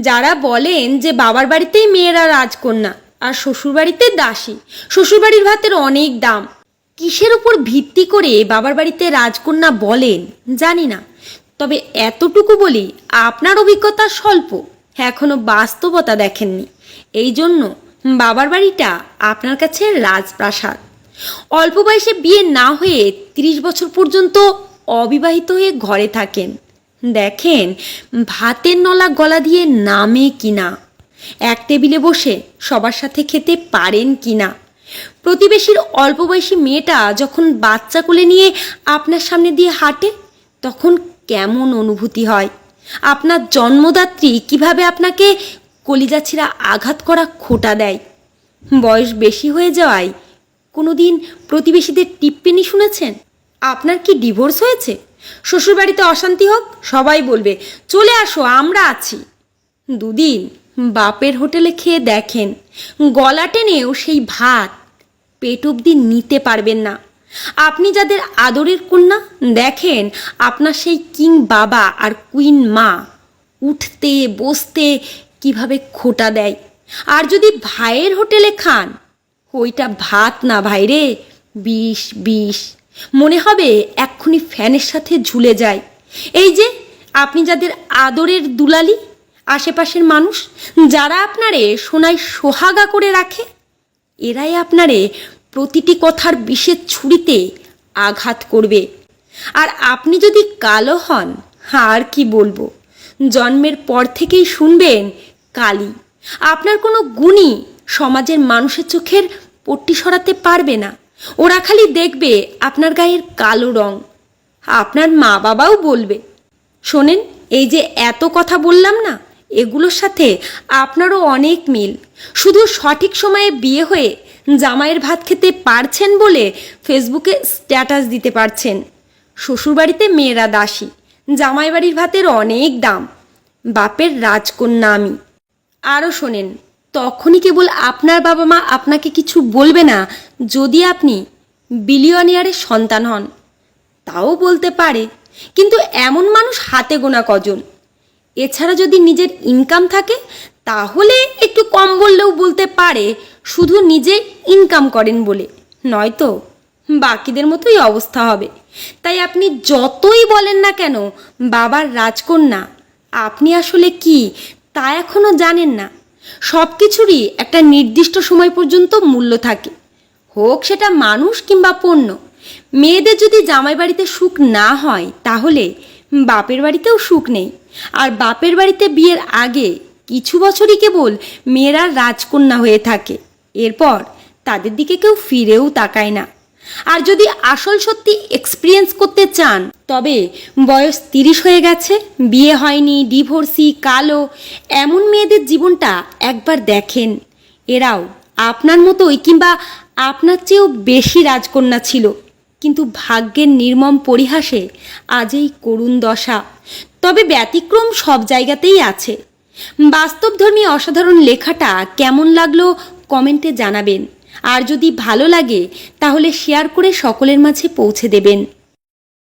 যারা বলেন যে বাবার বাড়িতেই মেয়েরা রাজকন্যা আর শ্বশুরবাড়িতে দাসী, শ্বশুরবাড়ির ভাতের অনেক দাম। কিসের উপর ভিত্তি করে বাবার বাড়িতে রাজকন্যা বলেন? জানি না। তবে এতটুকু বলি, আপনার অভিজ্ঞতা স্বল্প। এখনও বাস্তবতা দেখেননি। এই জন্য বাবার বাড়িটা আপনার কাছে রাজপ্রাসাদ। অল্প বয়সে বিয়ে না হয়ে তিরিশ বছর পর্যন্ত অবিবাহিত হয়ে ঘরে থাকেন। দেখেন, ভাতের নলা গলা দিয়ে নামে কিনা? এক টেবিলে বসে সবার সাথে খেতে পারেন কিনা? প্রতিবেশীর অল্প বয়সী মেয়েটা যখন বাচ্চা কোলে নিয়ে আপনার সামনে দিয়ে হাঁটে, তখন কেমন অনুভূতি হয়? আপনার জন্মদাত্রী কীভাবে আপনাকে কলিজাছিরা আঘাত করা খোটা দেয়? বয়স বেশি হয়ে যাওয়ায় কোনোদিন প্রতিবেশীদের টিপ্পনি শুনেছেন? আপনার কি ডিভোর্স হয়েছে? শ্বশুরবাড়িতে অশান্তি হোক, সবাই বলবে, চলে আসো, আমরা আছি। দুদিন বাপের হোটেলে খেয়ে দেখেন, গলা টেনেও সেই ভাত পেট অবধি নিতে পারবেন না। আপনি যাদের আদরের কন্যা, দেখেন আপনার সেই কিং বাবা আর কুইন মা উঠতে, বসতে কীভাবে খোটা দেয়। আর যদি ভাইয়ের হোটেলে খান, ওইটা ভাত না ভাই রে বিষ বিষ। মনে হবে এক্ষুনি ফ্যানের সাথে ঝুলে যায়। এই যে, আপনি যাদের আদরের দুলালি, আশেপাশের মানুষ, যারা আপনারে সোনায় সোহাগা করে রাখে, এরাই আপনারে প্রতিটি কথার বিষের ছুরিতে আঘাত করবে। আর আপনি যদি কালো হন, আর কি বলব? জন্মের পর থেকেই শুনবেন কালি। আপনার কোনো গুণই সমাজের মানুষের চোখের পট্টি সরাতে পারবে না। ওরা খালি দেখবে আপনার গায়ের কালো রং। আপনার মা বাবাও বলবে। শোনেন, এই যে এত কথা বললাম না, এগুলোর সাথে আপনারও অনেক মিল। শুধু সঠিক সময়ে বিয়ে হয়ে জামাইয়ের ভাত খেতে পারছেন বলে ফেসবুকে স্ট্যাটাস দিতে পারছেন। শ্বশুরবাড়িতে মেয়েরা দাসী জামাই বাড়ির ভাতের অনেক দাম। বাপের রাজকন্যা আমি। আরও শোনেন তখনই কেবল আপনার বাবা মা আপনাকে কিছু বলবে না, যদি আপনি বিলিয়নিয়ারের সন্তান হন। তাও বলতে পারে, কিন্তু এমন মানুষ হাতে গোনা কজন। এছাড়া যদি নিজের ইনকাম থাকে, তাহলে একটু কম বললেও বলতে পারে, শুধু নিজে ইনকাম করেন বলে। নয়তো, বাকিদের মতোই অবস্থা হবে। তাই আপনি যতই বলেন না কেন, বাবার রাজকন্যা, আপনি আসলে কি, তা এখনও জানেন না। সব কিছুরই একটা নির্দিষ্ট সময় পর্যন্ত মূল্য থাকে। হোক সেটা মানুষ কিংবা পণ্য। মেয়েদের যদি জামাই বাড়িতে সুখ না হয়, তাহলে বাপের বাড়িতেও সুখ নেই। আর বাপের বাড়িতে বিয়ের আগে কিছু বছরই কেবল মেয়েরা রাজকন্যা হয়ে থাকে। এরপর তাদের দিকে কেউ ফিরেও তাকায় না। আর যদি আসল সত্যি এক্সপিরিয়েন্স করতে চান, তবে বয়স তিরিশ হয়ে গেছে, বিয়ে হয়নি ডিভোর্সি কালো, এমন মেয়েদের জীবনটা একবার দেখেন। এরাও আপনার মতোই কিংবা আপনার চেয়েও বেশি রাজকন্যা ছিল। কিন্তু ভাগ্যের নির্মম পরিহাসে আজই করুণ দশা। তবে ব্যতিক্রম সব জায়গাতেই আছে। বাস্তবধর্মী অসাধারণ লেখাটা কেমন লাগল কমেন্টে জানাবেন। আর যদি ভালো লাগে তাহলে শেয়ার করে সকলের মাঝে পৌঁছে দেবেন।